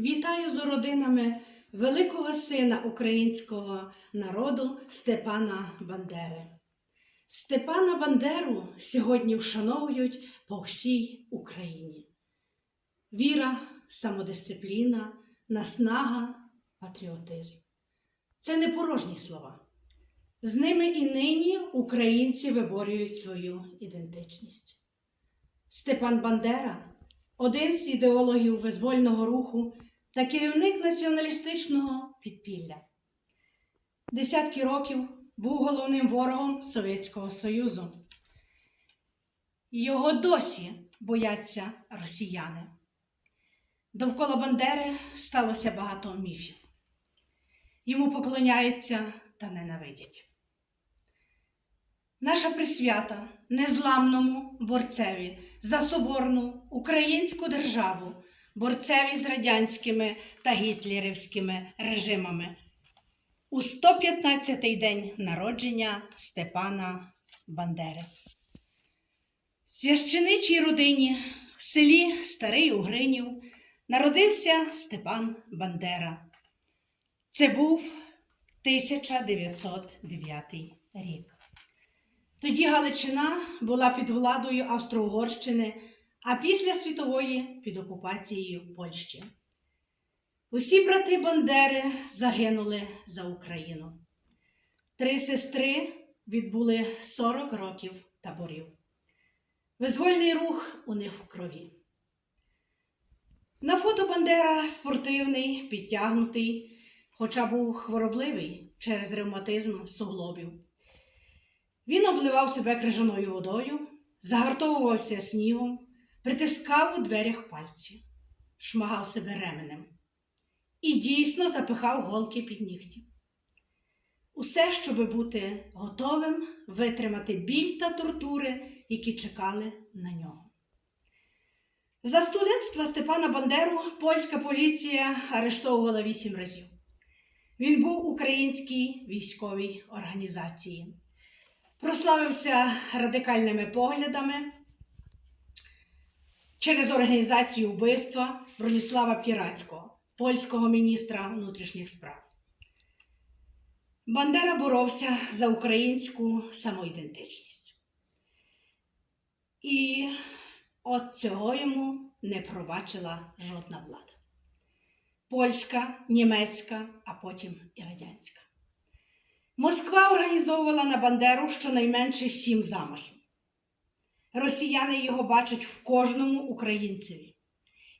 Вітаю з родинами великого сина українського народу Степана Бандери. Степана Бандеру сьогодні вшановують по всій Україні. Віра, самодисципліна, наснага, патріотизм. Це не порожні слова. З ними і нині українці виборюють свою ідентичність. Степан Бандера один з ідеологів визвольного руху та керівник націоналістичного підпілля. Десятки років був головним ворогом Совєтського Союзу. Його досі бояться росіяни. Довкола Бандери сталося багато міфів. Йому поклоняються та ненавидять. Наша присвята незламному борцеві за соборну українську державу, борцеві з радянськими та гітлерівськими режимами. У 115-й день народження Степана Бандери. Священичій родині в селі Старий Угринів народився Степан Бандера. Це був 1909 рік. Тоді Галичина була під владою Австро-Угорщини, а після світової під окупацією Польщі. Усі брати Бандери загинули за Україну. Три сестри відбули 40 років таборів. Визвольний рух у них в крові. На фото Бандера спортивний, підтягнутий, хоча був хворобливий через ревматизм суглобів. Він обливав себе крижаною водою, загартовувався снігом, притискав у дверях пальці, шмагав себе ременем і дійсно запихав голки під нігті. Усе, щоб бути готовим витримати біль та тортури, які чекали на нього. За студентства Степана Бандеру польська поліція арештовувала вісім разів. Він був українській військовій організації прославився радикальними поглядами через організацію вбивства Броніслава Пірацького, польського міністра внутрішніх справ. Бандера боровся за українську самоідентичність. І от цього йому не пробачила жодна влада. Польська, німецька, а потім і радянська. Москва організовувала на Бандеру щонайменше сім замахів. Росіяни його бачать в кожному українцеві.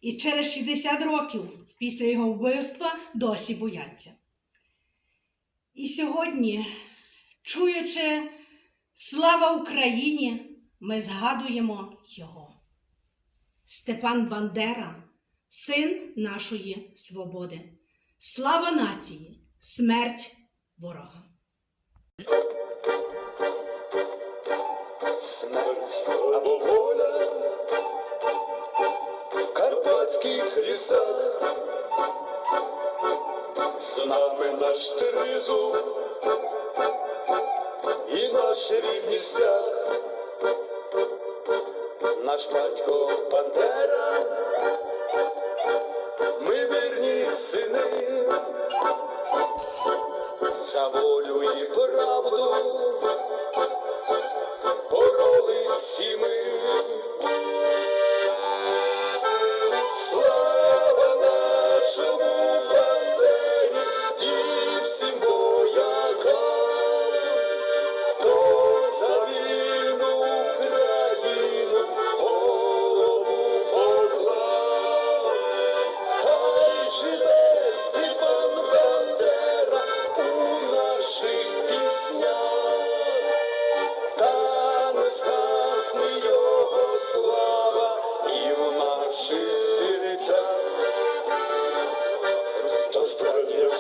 І через 60 років після його вбивства досі бояться. І сьогодні, чуючи слава Україні, ми згадуємо його. Степан Бандера, син нашої свободи. Слава нації, смерть ворога. Смерть або воля в карпатських лісах, з нами наш тризуб і наш рідний стяг, наш батько Пантера, ми вірні сини, за волю і правду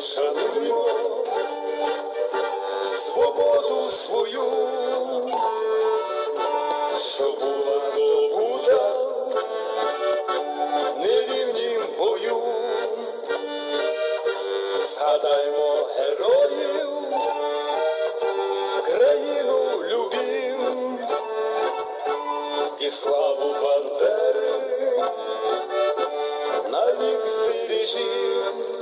шануймо свободу свою, що була здобута в нерівнім бою. Згадаймо героїв в країну любим і славу Бандери навік зберіж грішив,